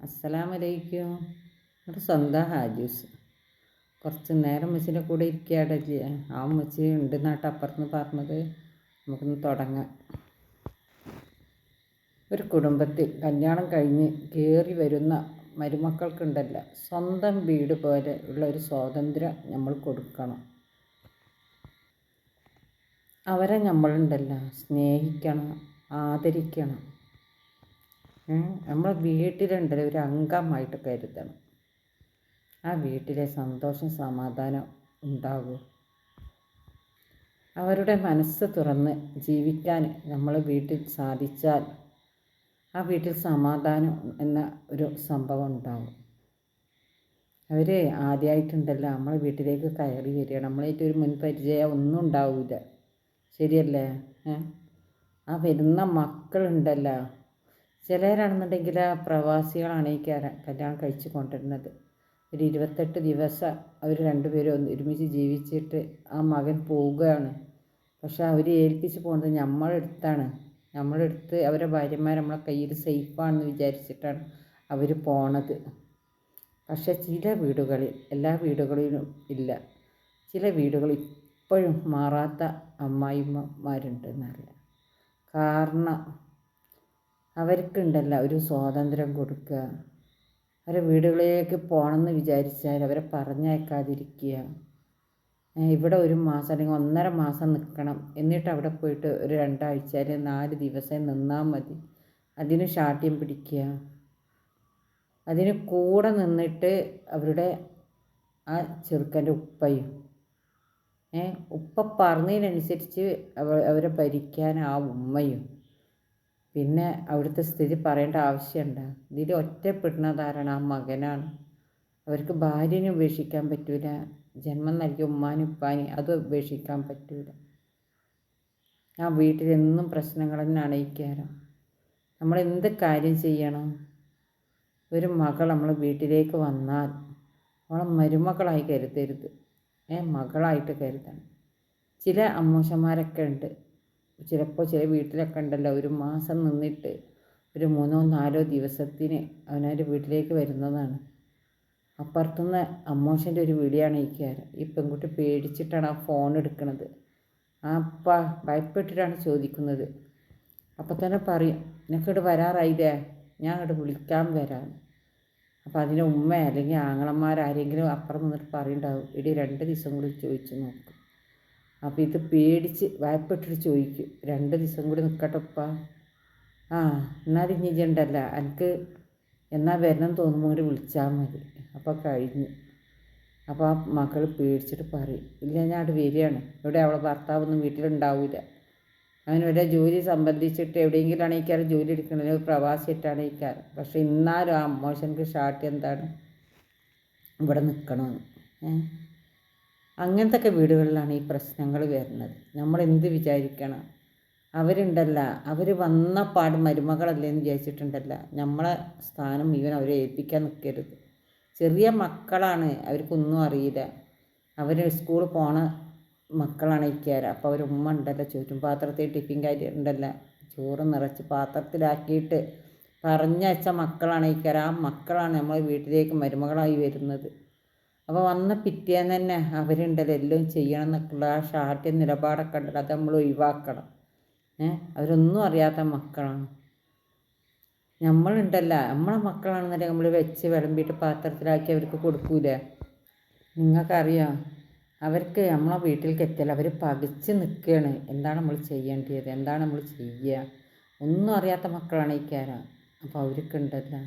അസ്സലാമലൈക്കും. നമ്മുടെ സ്വന്തം ഹാജൂസ്. കുറച്ച് നേരം മച്ചിന്റെ കൂടെ ഇരിക്കാടല്ലേ ആ മച്ചി ഉണ്ട് നാട്ട് അപ്പുറത്ത് പറഞ്ഞത്. നമുക്കൊന്ന് തുടങ്ങാം. ഒരു കുടുംബത്തിൽ കല്യാണം കഴിഞ്ഞ് കയറി വരുന്ന മരുമക്കൾക്കുണ്ടല്ല സ്വന്തം വീട് പോലെ ഉള്ള ഒരു സ്വാതന്ത്ര്യം നമ്മൾ കൊടുക്കണം. അവരെ നമ്മളുണ്ടല്ല സ്നേഹിക്കണം ആദരിക്കണം. നമ്മൾ വീട്ടിലുണ്ടല്ലോ ഒരു അംഗമായിട്ട് കരുതണം. ആ വീട്ടിലെ സന്തോഷം സമാധാനം ഉണ്ടാകും. അവരുടെ മനസ്സ് തുറന്ന് ജീവിക്കാൻ നമ്മൾ വീട്ടിൽ സാധിച്ചാൽ ആ വീട്ടിൽ സമാധാനം എന്ന ഒരു സംഭവം ഉണ്ടാകും അവർ ആദ്യമായിട്ടുണ്ടല്ലോ നമ്മളെ വീട്ടിലേക്ക് കയറി വരിക. നമ്മളായിട്ട് ഒരു മുൻപരിചയം ഒന്നും ഉണ്ടാവില്ല ശരിയല്ലേ? ആ വരുന്ന മക്കളുണ്ടല്ലോ ചിലരാണെന്നുണ്ടെങ്കിൽ പ്രവാസികളാണ് ഈ കല്യാണം കഴിച്ച് കൊണ്ടുവരുന്നത്. ഒരു ഇരുപത്തെട്ട് ദിവസം അവർ രണ്ടുപേരും ഒരുമിച്ച് ജീവിച്ചിട്ട് ആ മകൻ പോവുകയാണ്. പക്ഷെ അവർ ഏൽപ്പിച്ച് പോകുന്നത് നമ്മളെടുത്താണ് നമ്മളെടുത്ത് അവരെ ഭാര്യമാർ നമ്മളെ കയ്യിൽ സേഫാണെന്ന് വിചാരിച്ചിട്ടാണ് അവർ പോണത്. പക്ഷെ ചില വീടുകളിൽ എല്ലാ വീടുകളിലും ഇല്ല. ചില വീടുകളിൽ ഇപ്പോഴും മാറാത്ത അമ്മായിമ്മമാരുണ്ടെന്നറിയാം. കാരണം അവർക്കുണ്ടല്ലോ ഒരു സ്വാതന്ത്ര്യം കൊടുക്കുക. അവരെ വീടുകളിലേക്ക് പോകണമെന്ന് വിചാരിച്ചാൽ അവരെ പറഞ്ഞയക്കാതിരിക്കുക. ഇവിടെ ഒരു മാസം അല്ലെങ്കിൽ ഒന്നര മാസം നിൽക്കണം. എന്നിട്ട് അവിടെ പോയിട്ട് ഒരു രണ്ടാഴ്ച അല്ലെങ്കിൽ നാല് ദിവസം നിന്നാൽ മതി. അതിന് ശാഠ്യം പിടിക്കുക. അതിന് കൂടെ നിന്നിട്ട് അവരുടെ ആ ചെറുക്കന്റെ ഉപ്പയും. ഏ ഉപ്പ പറഞ്ഞതിനനുസരിച്ച് അവരെ ഭരിക്കാൻ ആ ഉമ്മയും. പിന്നെ അവിടുത്തെ സ്ഥിതി പറയേണ്ട ആവശ്യമുണ്ട്. ഇതിൽ ഒറ്റപ്പെടുന്നതാരാണ്? ആ മകനാണ്. അവർക്ക് ഭാര്യനെ ഉപേക്ഷിക്കാൻ പറ്റൂല. ജന്മം നൽകിയ ഉമ്മാനും ഉപ്പാനും അത് ഉപേക്ഷിക്കാൻ പറ്റൂല. ആ വീട്ടിലെന്നും പ്രശ്നങ്ങൾ തന്നെ അണയിക്കാറ് നമ്മൾ എന്ത് കാര്യം ചെയ്യണം? ഒരു മകൾ നമ്മൾ വീട്ടിലേക്ക് വന്നാൽ അവളെ മരുമകളായി കരുതരുത്. ഏ മകളായിട്ട് കരുതണം. ചില അമ്മൂശന്മാരൊക്കെ ഉണ്ട്. ചിലപ്പോൾ ചില വീട്ടിലൊക്കെ ഉണ്ടല്ലോ ഒരു മാസം നിന്നിട്ട് ഒരു മൂന്നോ നാലോ ദിവസത്തിന് അവനവന്റെ വീട്ടിലേക്ക് വരുന്നതാണ്. അപ്പുറത്തുനിന്ന് അമ്മോഷന്റെ ഒരു വീടിയാണ് ഈ കയറുക ഈ പെൺകുട്ടി പേടിച്ചിട്ടാണ് ആ ഫോൺ എടുക്കുന്നത് ആ അപ്പ ഭയപ്പെട്ടിട്ടാണ് ചോദിക്കുന്നത്. അപ്പം തന്നെ പറയും നിനക്കിവിടെ വരാറായില്ലേ? ഞാൻ അങ്ങോട്ട് വിളിക്കാൻ വരാം അപ്പോൾ അതിന്റെ ഉമ്മ അല്ലെങ്കിൽ ആങ്ങളന്മാരാരെങ്കിലും അപ്പുറം നിന്നിട്ട് പറയുണ്ടാവും. ഇടി രണ്ട് ദിവസം കൂടി ചോദിച്ചു നോക്കും. അപ്പോൾ ഇത് പേടിച്ച് വായ്പെട്ടിട്ട് ചോദിക്കും. രണ്ട് ദിവസം കൂടി നിൽക്കട്ടപ്പ ആ എന്നാൽ ഇഞ്ഞിജണ്ടല്ല എനിക്ക് എന്നാൽ വരണം തോന്നുമ്പോൾ കൂടി വിളിച്ചാൽ മതി. അപ്പോൾ കഴിഞ്ഞു. അപ്പോൾ ആ മകൾ പേടിച്ചിട്ട് പറയും. ഇല്ല ഞാൻ അവിടെ വരികയാണ്. ഇവിടെ അവളെ ഭർത്താവൊന്നും വീട്ടിലുണ്ടാവില്ല അങ്ങനെ ഇവിടെ ജോലി സംബന്ധിച്ചിട്ട് എവിടെയെങ്കിലും ആണെങ്കിൽ ജോലി എടുക്കണത്? പ്രവാസിയിട്ടാണ് ഇക്കാരം പക്ഷേ ഇന്നാലും ആ അമ്മോഷൻക്ക് ഷാർട്ട് എന്താണ്? ഇവിടെ നിൽക്കണമെന്ന് ഏഹ് അങ്ങനത്തെ വീടുകളിലാണ് ഈ പ്രശ്നങ്ങൾ വരുന്നത്. നമ്മൾ എന്ത് വിചാരിക്കണം? അവരുണ്ടല്ല അവർ വന്ന പാട് മരുമകളല്ലേ എന്ന് വിചാരിച്ചിട്ടുണ്ടല്ല. നമ്മളെ സ്ഥാനം മുഴുവൻ അവരെ ഏൽപ്പിക്കാൻ നിൽക്കരുത്. ചെറിയ മക്കളാണ് അവർക്കൊന്നും അറിയില്ല. അവർ സ്കൂളിൽ പോണ മക്കളാണ് ഇരിക്കാറ് അപ്പോൾ അവർ ഉമ്മ ഉണ്ടല്ലോ ചുറ്റും പാത്രത്തിൽ ടിഫിൻ കാര്യം ഉണ്ടല്ല. ചോറ് നിറച്ച് പാത്രത്തിലാക്കിയിട്ട് പറഞ്ഞയച്ച മക്കളാണ് ഇരിക്കാറ് ആ മക്കളാണ് നമ്മൾ വീട്ടിലേക്ക് മരുമകളായി വരുന്നത്. അപ്പോൾ വന്ന പിറ്റേന്ന് തന്നെ അവരുണ്ടല്ലോ എല്ലാം ചെയ്യണം എന്നൊക്കെയുള്ള ആ ഷാർട്ട് നിലപാടൊക്കെ ഉണ്ടല്ലോ അത് നമ്മൾ ഒഴിവാക്കണം. ഏഹ് അവരൊന്നും അറിയാത്ത മക്കളാണ്. നമ്മളുണ്ടല്ല. നമ്മളെ മക്കളാണെന്നുണ്ടെങ്കിൽ നമ്മൾ വെച്ച് വിളമ്പിയിട്ട് പാത്രത്തിലാക്കി അവർക്ക് കൊടുക്കൂലേ? നിങ്ങൾക്കറിയാം? അവർക്ക് നമ്മളെ വീട്ടിലേക്ക് എത്തിയാൽ അവർ പകിച്ച് നിൽക്കുകയാണ്. എന്താണ് നമ്മൾ ചെയ്യേണ്ടത് എന്താണ് നമ്മൾ ചെയ്യുക? ഒന്നും അറിയാത്ത മക്കളാണ് ഈ കാരം അപ്പോൾ അവർക്കുണ്ടല്ലോ.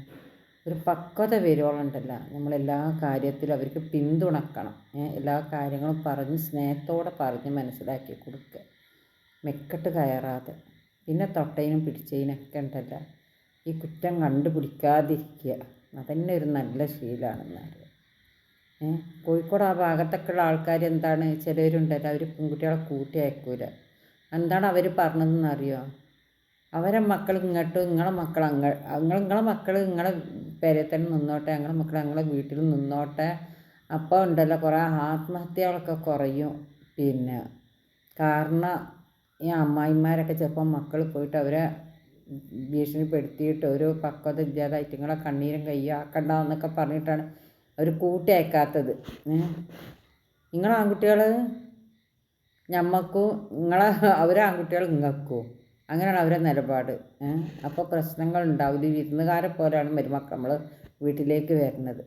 ഒരു പക്വത വരുവോളുണ്ടല്ല. നമ്മളെല്ലാ കാര്യത്തിലും അവർക്ക് പിന്തുണക്കണം. എല്ലാ കാര്യങ്ങളും പറഞ്ഞ് സ്നേഹത്തോടെ പറഞ്ഞ് മനസ്സിലാക്കി കൊടുക്കുക. മെക്കെട്ട് കയറാതെ. പിന്നെ തൊട്ടതിനും പിടിച്ചതിനൊക്കെ ഉണ്ടല്ല. ഈ കുറ്റം കണ്ടുപിടിക്കാതിരിക്കുക. അതന്നെ ഒരു നല്ല ശീലമാണെന്നാൽ ഏഹ് കോഴിക്കോട് ആ ഭാഗത്തൊക്കെ ഉള്ള ആൾക്കാർ എന്താണ്? ചിലരുണ്ടല്ലോ അവർ പെൺകുട്ടികളെ കൂട്ടി അയക്കൂല. എന്താണ് അവർ പറഞ്ഞതെന്നറിയോ അവരെ മക്കൾ ഇങ്ങോട്ടും നിങ്ങളെ മക്കൾ അങ്ങ നിങ്ങൾ നിങ്ങളെ മക്കൾ നിങ്ങളെ പേരെ തന്നെ നിന്നോട്ടെ ഞങ്ങളെ മക്കൾ ഞങ്ങളെ വീട്ടിൽ നിന്നോട്ടെ. അപ്പോൾ ഉണ്ടല്ലോ കുറേ ആത്മഹത്യകളൊക്കെ കുറയും. പിന്നെ കാരണം ഈ അമ്മായിമാരൊക്കെ ചിലപ്പോൾ മക്കൾ പോയിട്ട് അവരെ ഭീഷണിപ്പെടുത്തിയിട്ട് ഒരു പക്വത ഇല്ലാതായിട്ട് നിങ്ങളെ കണ്ണീരും കയ്യാക്കണ്ട എന്നൊക്കെ പറഞ്ഞിട്ടാണ് അവർ കൂട്ടി അയക്കാത്തത്. നിങ്ങളെ ആൺകുട്ടികൾ ഞമ്മക്കും നിങ്ങളെ അവരെ ആൺകുട്ടികൾ നിങ്ങൾക്കും അങ്ങനെയാണ് അവരെ നിലപാട്. അപ്പോൾ പ്രശ്നങ്ങൾ ഉണ്ടാവില്ല. വിരുന്നുകാരെ പോലെയാണ് മരുമക്കൾ നമ്മൾ വീട്ടിലേക്ക് വരുന്നത്.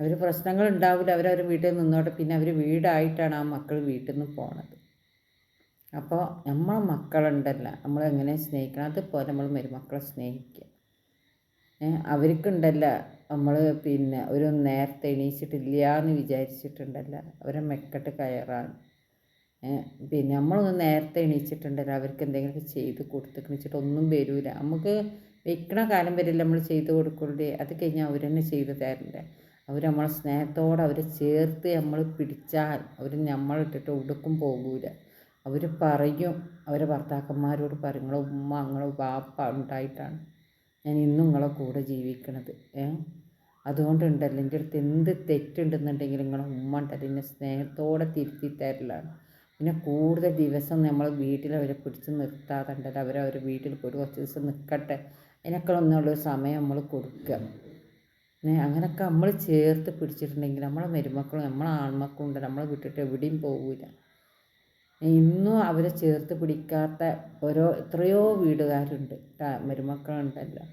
അവർ പ്രശ്നങ്ങൾ ഉണ്ടാവില്ല. അവരവർ വീട്ടിൽ നിന്നോട്ടെ. പിന്നെ അവർ വീടായിട്ടാണ് ആ മക്കൾ വീട്ടിൽ നിന്ന് പോണത്. അപ്പോൾ നമ്മളെ മക്കളുണ്ടല്ല. നമ്മൾ എങ്ങനെ സ്നേഹിക്കണം? അതുപോലെ നമ്മൾ മരുമക്കളെ സ്നേഹിക്കുക. അവർക്കുണ്ടല്ല നമ്മൾ പിന്നെ ഒരു നേരത്തെ എണീച്ചിട്ടില്ല എന്ന് വിചാരിച്ചിട്ടുണ്ടല്ല. അവരെ മെക്കെട്ട് കയറാൻ. പിന്നെ നമ്മളൊന്ന് നേരത്തെ എണീച്ചിട്ടുണ്ടല്ലോ അവർക്ക് എന്തെങ്കിലുമൊക്കെ ചെയ്ത് കൊടുത്തിട്ട് ഒന്നും വരില്ല നമുക്ക് വെക്കണ കാലം വരില്ല നമ്മൾ ചെയ്ത് കൊടുക്കുള്ളൂ. അത് കഴിഞ്ഞാൽ അവർ തന്നെ ചെയ്ത് തരണ്ടേ. അവർ നമ്മളെ സ്നേഹത്തോടെ അവരെ ചേർത്ത് നമ്മൾ പിടിച്ചാൽ അവർ നമ്മളിട്ടിട്ട് ഉടുക്കും പോകൂല. അവർ പറയും. അവരെ ഭർത്താക്കന്മാരോട് പറയും. നിങ്ങളെ ഉമ്മ നിങ്ങളെ ബാപ്പ ഉണ്ടായിട്ടാണ് ഞാൻ ഇന്നും നിങ്ങളെ കൂടെ ജീവിക്കണത്. ഏ അതുകൊണ്ടുണ്ടല്ലോ. എന്റെ അടുത്ത് എന്ത് തെറ്റുണ്ടെന്നുണ്ടെങ്കിൽ നിങ്ങളെ ഉമ്മ ഉണ്ടല്ലോ. എന്നെ സ്നേഹത്തോടെ തിരുത്തി തരലാണ്. പിന്നെ കൂടുതൽ ദിവസം നമ്മൾ വീട്ടിൽ അവരെ പിടിച്ച് നിർത്താതെ അവർ അവരെ വീട്ടിൽ പോയിട്ട് കുറച്ച് ദിവസം നിൽക്കട്ടെ അതിനൊക്കെ ഒന്നുള്ളൊരു സമയം നമ്മൾ കൊടുക്കുക അങ്ങനെയൊക്കെ നമ്മൾ ചേർത്ത് പിടിച്ചിട്ടുണ്ടെങ്കിൽ നമ്മളെ മരുമക്കളും നമ്മളെ ആൺമക്കളും ഉണ്ട് നമ്മളെ വിട്ടിട്ട് എവിടെയും പോകില്ല ഇന്നും അവരെ ചേർത്ത് പിടിക്കാത്ത ഓരോ എത്രയോ വീടുകാരുണ്ട്. മരുമക്കളുണ്ടല്ലോ.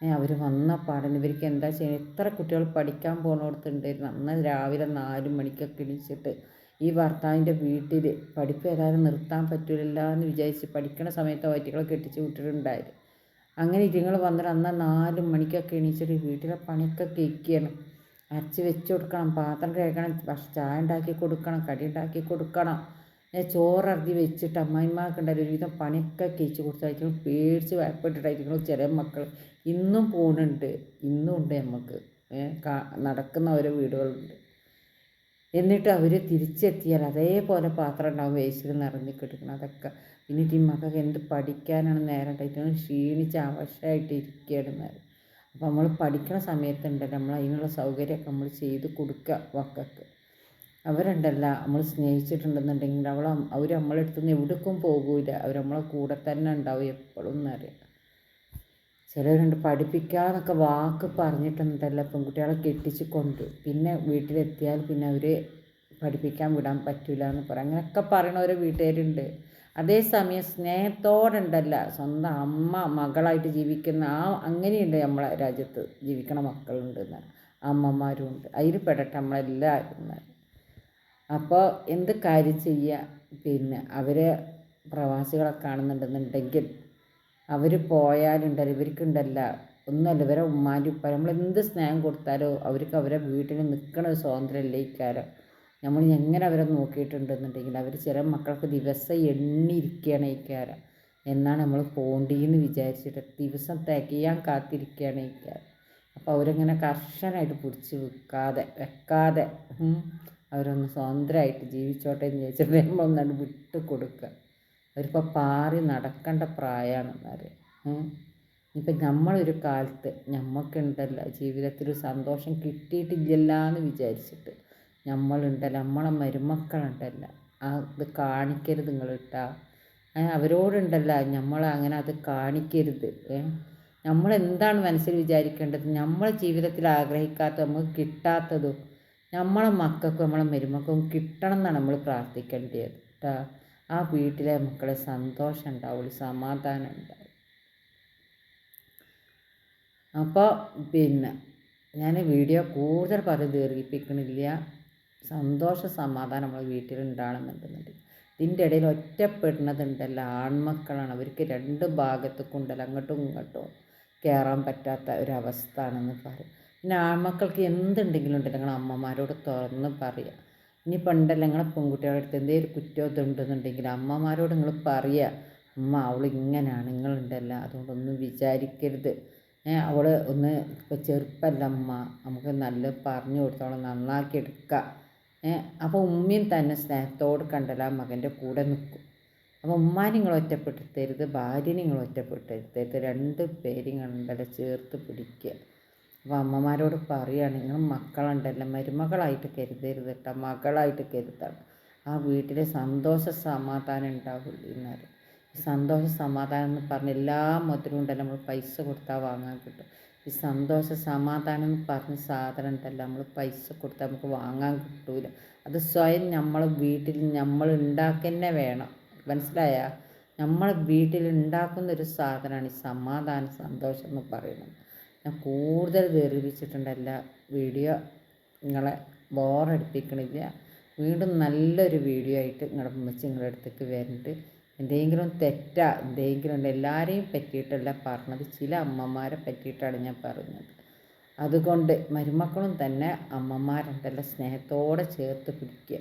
അവർ വന്ന പാടന് ഇവർക്ക് എന്താ ചെയ്യുന്നത് എത്ര കുട്ടികൾ പഠിക്കാൻ പോകുന്നിടത്തുണ്ടായിരുന്നു അന്ന് രാവിലെ നാല് മണിക്കൊക്കെ എണീച്ചിട്ട് ഈ ഭർത്താവിന്റെ വീട്ടിൽ പഠിപ്പ് ഏതായാലും നിർത്താൻ പറ്റില്ല എന്ന് വിചാരിച്ച് പഠിക്കണ സമയത്ത് വയറ്റുകളെ കെട്ടിച്ച് വിട്ടിട്ടുണ്ടായത്. അങ്ങനെ ഇതുങ്ങൾ വന്നിട്ട് അന്ന് നാല് മണിക്കൊക്കെ എണീച്ചിട്ട് വീട്ടിലെ പണിയൊക്കെ കേൾക്കുകയാണ് അരച്ച് വെച്ച് കൊടുക്കണം പാത്രം കേൾക്കണം ചായ ഉണ്ടാക്കി കൊടുക്കണം കടി ഉണ്ടാക്കി കൊടുക്കണം. ചോററുതി വെച്ചിട്ട് അമ്മായിമാർക്കുണ്ടായാലും ഒരുവിധം പണിയൊക്കെ കേച്ച് കൊടുത്തായിരിക്കും പേടിച്ച് ഭയപ്പെട്ടിട്ടായിരിക്കും ചില മക്കൾ ഇന്നും പോകുന്നുണ്ട് ഇന്നും ഉണ്ട് നമുക്ക് നടക്കുന്ന ഓരോ വീടുകളുണ്ട്. എന്നിട്ട് അവർ തിരിച്ചെത്തിയാൽ അതേപോലെ പാത്രം ഉണ്ടാവും വേസ്റ്റിൽ നിറഞ്ഞ് കിടക്കണം അതൊക്കെ. പിന്നെ ഈ മകൾക്ക് എന്ത് പഠിക്കാനാണ് നേരം ഉണ്ടായിട്ട്? ക്ഷീണിച്ച് അവശമായിട്ട് ഇരിക്കുകയാണ് അപ്പോൾ നമ്മൾ പഠിക്കുന്ന സമയത്തുണ്ടല്ലോ നമ്മൾ അതിനുള്ള സൗകര്യമൊക്കെ നമ്മൾ ചെയ്ത് കൊടുക്കുക മക്കൾക്ക്. അവരുണ്ടല്ല നമ്മൾ സ്നേഹിച്ചിട്ടുണ്ടെന്നുണ്ടെങ്കിൽ അവൾ അവർ നമ്മളെടുത്തുനിന്ന് എവിടേക്കും പോകില്ല അവർ നമ്മളെ കൂടെ തന്നെ ഉണ്ടാവും എപ്പോഴും എന്നറിയാം ചിലരുണ്ട് പഠിപ്പിക്കാന്നൊക്കെ വാക്ക് പറഞ്ഞിട്ടുണ്ടല്ല പെൺകുട്ടികളെ കെട്ടിച്ച് കൊണ്ട് പിന്നെ വീട്ടിലെത്തിയാൽ പിന്നെ അവർ പഠിപ്പിക്കാൻ വിടാൻ പറ്റില്ല എന്ന് പറയും. അങ്ങനെയൊക്കെ പറയണ വീട്ടുകാരുണ്ട്. അതേസമയം സ്നേഹത്തോടുണ്ടല്ല സ്വന്തം അമ്മ മകളായിട്ട് ജീവിക്കുന്ന ആ അങ്ങനെയുണ്ട് നമ്മളെ രാജ്യത്ത് ജീവിക്കണ മക്കളുണ്ട് അമ്മമാരും ഉണ്ട് അതിൽ പെടട്ടെ നമ്മളെല്ലാവരും. അപ്പോൾ എന്ത് കാര്യം ചെയ്യുക പിന്നെ അവരെ പ്രവാസികളെ കാണുന്നുണ്ടെന്നുണ്ടെങ്കിൽ അവർ പോയാലുണ്ടല്ലോ ഇവർക്കുണ്ടല്ല. ഒന്നുമല്ല ഇവരെ ഉമ്മാന്റെ ഉപ്പ നമ്മൾ എന്ത് സ്നേഹം കൊടുത്താലോ അവർക്ക് അവരെ വീട്ടിൽ നിൽക്കണ ഒരു സ്വാതന്ത്ര്യമല്ലേ നമ്മൾ എങ്ങനെ അവരെ നോക്കിയിട്ടുണ്ടെന്നുണ്ടെങ്കിൽ അവർ ചില മക്കൾക്ക് ദിവസം എണ്ണിയിരിക്കുകയാണ് ഇക്കാരം എന്നാണ് നമ്മൾ പോണ്ടിയെന്ന് വിചാരിച്ചിട്ട് ദിവസം തികയാൻ കാത്തിരിക്കുകയാണ് ഇക്കാരം അപ്പോൾ അവരങ്ങനെ കർശനമായിട്ട് പിടിച്ച് വെക്കാതെ വെക്കാതെ അവരൊന്ന് സ്വതന്ത്രമായിട്ട് ജീവിച്ചോട്ടെ എന്ന് ചോദിച്ചിട്ട് നമ്മളൊന്നാണ് വിട്ട് കൊടുക്കുക അവരിപ്പോൾ പാറി നടക്കേണ്ട പ്രായമാണെന്നറിയാം ഇപ്പം നമ്മളൊരു കാലത്ത് നമ്മൾക്കുണ്ടല്ലോ ജീവിതത്തിൽ സന്തോഷം കിട്ടിയിട്ടില്ല എന്ന് വിചാരിച്ചിട്ട് നമ്മളുണ്ടല്ലോ നമ്മളെ മരുമക്കളുണ്ടല്ല അത് കാണിക്കരുത് നിങ്ങൾ ഇട്ടാ അവരോടുണ്ടല്ല നമ്മൾ അങ്ങനെ അത് കാണിക്കരുത്. നമ്മൾ എന്താണ് മനസ്സിൽ വിചാരിക്കേണ്ടത്? നമ്മളെ ജീവിതത്തിൽ ആഗ്രഹിക്കാത്ത നമുക്ക് കിട്ടാത്തതും നമ്മളെ മക്കൾക്കും നമ്മളെ മരുമക്കൾക്കും കിട്ടണം എന്നാണ് നമ്മൾ പ്രാർത്ഥിക്കേണ്ടത് കേട്ടോ ആ വീട്ടിലെ മക്കളെ സന്തോഷം ഉണ്ടാവുള്ളൂ സമാധാനം ഉണ്ടാവും. അപ്പോൾ പിന്നെ ഞാൻ വീഡിയോ കൂടുതൽ പറഞ്ഞ് ദീർഘിപ്പിക്കണില്ല. സന്തോഷ സമാധാനം നമ്മൾ വീട്ടിൽ ഇതിന്റെ ഇടയിൽ ഒറ്റപ്പെടുന്നതുണ്ടല്ലോ ആൺമക്കളാണ്. അവർക്ക് രണ്ട് ഭാഗത്തേക്കുണ്ടല്ലോ അങ്ങോട്ടും ഇങ്ങോട്ടും കയറാൻ പറ്റാത്ത ഒരവസ്ഥ ആണെന്ന് പറയും. പിന്നെ ആൺമക്കൾക്ക് എന്തുണ്ടെങ്കിലും ഉണ്ടല്ലോ ഞങ്ങൾ അമ്മമാരോട് തുറന്ന് പറയുക ഇനി പണ്ടല്ല നിങ്ങളെ പെൺകുട്ടികളുടെ അടുത്ത് എന്തെങ്കിലും കുറ്റം ഇതുണ്ടെന്നുണ്ടെങ്കിൽ അമ്മമാരോട് നിങ്ങൾ പറയുക അമ്മ അവൾ ഇങ്ങനെയാണ് നിങ്ങളുണ്ടല്ല അതുകൊണ്ടൊന്നും വിചാരിക്കരുത്. അവൾ ഒന്ന് ഇപ്പോൾ ചെറുപ്പമല്ല അമ്മ നമുക്ക് നല്ല പറഞ്ഞു കൊടുത്തോളം നന്നാക്കി എടുക്കുക അപ്പോൾ ഉമ്മയും തന്നെ സ്നേഹത്തോട് കണ്ടല്ല മകന്റെ കൂടെ നിൽക്കും. അപ്പോൾ ഉമ്മാനെ നിങ്ങൾ ഒറ്റപ്പെടുത്തരുത് ഭാര്യനെ നിങ്ങൾ ഒറ്റപ്പെടുത്തരുത് രണ്ട് പേരും കണ്ടല്ല ചേർത്ത് പിടിക്കുക. അപ്പോൾ അമ്മമാരോട് പറയുകയാണ് നിങ്ങൾ മക്കളുണ്ടല്ലോ മരുമകളായിട്ട് കരുതരുത് കേട്ടോ മകളായിട്ട് കരുതണം. ആ വീട്ടിലെ സന്തോഷ സമാധാനം ഉണ്ടാവുള്ളൂ എന്നാൽ സന്തോഷ സമാധാനം എന്ന് പറഞ്ഞ എല്ലാ മധുരവും ഉണ്ടല്ലോ നമ്മൾ പൈസ കൊടുത്താൽ വാങ്ങാൻ കിട്ടും. ഈ സന്തോഷ സമാധാനം എന്ന് പറഞ്ഞ സാധനം ഉണ്ടല്ലോ നമ്മൾ പൈസ കൊടുത്താൽ നമുക്ക് വാങ്ങാൻ കിട്ടൂല. അത് സ്വയം നമ്മൾ വീട്ടിൽ നമ്മൾ ഉണ്ടാക്കന്നെ വേണം. മനസ്സിലായ? നമ്മൾ വീട്ടിൽ ഉണ്ടാക്കുന്ന ഒരു സാധനമാണ് ഈ സമാധാന സന്തോഷം എന്ന് പറയുന്നത്. ഞാൻ കൂടുതൽ ദീർഘിപ്പിച്ചിട്ടുണ്ടല്ല വീഡിയോ നിങ്ങളെ ബോറടിപ്പിക്കണില്ല. വീണ്ടും നല്ലൊരു വീഡിയോ ആയിട്ട് നിങ്ങളുടെ ഉമ്മച്ചി നിങ്ങളുടെ അടുത്തേക്ക് വരുന്നുണ്ട് എന്തെങ്കിലും തെറ്റാ എന്തെങ്കിലും ഉണ്ട് എല്ലാവരെയും പറ്റിയിട്ടല്ല പറഞ്ഞത്. ചില അമ്മമാരെ പറ്റിയിട്ടാണ് ഞാൻ പറഞ്ഞത്. അതുകൊണ്ട് മരുമക്കളും തന്നെ അമ്മമാരുണ്ടല്ലോ സ്നേഹത്തോടെ ചേർത്ത് പിടിക്കുക.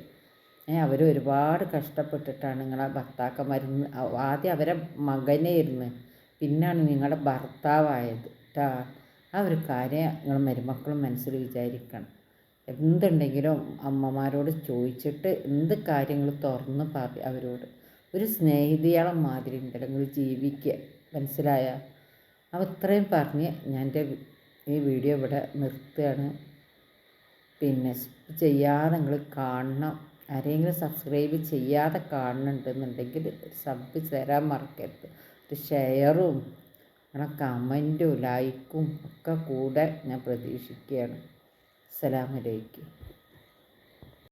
അവർ ഒരുപാട് കഷ്ടപ്പെട്ടിട്ടാണ് നിങ്ങളെ ഭർത്താക്കന്മാർ ആദ്യം അവരെ മകനായിരുന്നു. പിന്നാണ് നിങ്ങളുടെ ഭർത്താവായത്. കേട്ടാ ആ ഒരു കാര്യം നിങ്ങൾ മരുമക്കളും മനസ്സിൽ വിചാരിക്കണം. എന്തുണ്ടെങ്കിലും അമ്മമാരോട് ചോദിച്ചിട്ട് എന്ത് കാര്യങ്ങൾ തുറന്ന് പറ അവരോട്. ഒരു സ്നേഹിതയാളെ മാതിരി ഉണ്ടല്ലോ നിങ്ങൾ ജീവിക്കുക മനസ്സിലായ? അപ്പോൾ ഇത്രയും പറഞ്ഞ് ഞാൻ എന്റെ ഈ വീഡിയോ ഇവിടെ നിർത്തുകയാണ്. പിന്നെ ചെയ്യാതെ നിങ്ങൾ കാണണം. ആരെങ്കിലും സബ്സ്ക്രൈബ് ചെയ്യാതെ കാണുന്നുണ്ടെന്നുണ്ടെങ്കിൽ സബ് തരാൻ മറക്കരുത്. ഒരു ഷെയറും അങ്ങനെ കമന്റും ലൈക്കും ഒക്കെ കൂടെ ഞാൻ പ്രതീക്ഷിക്കുകയാണ്. അസ്സലാമലൈക്കും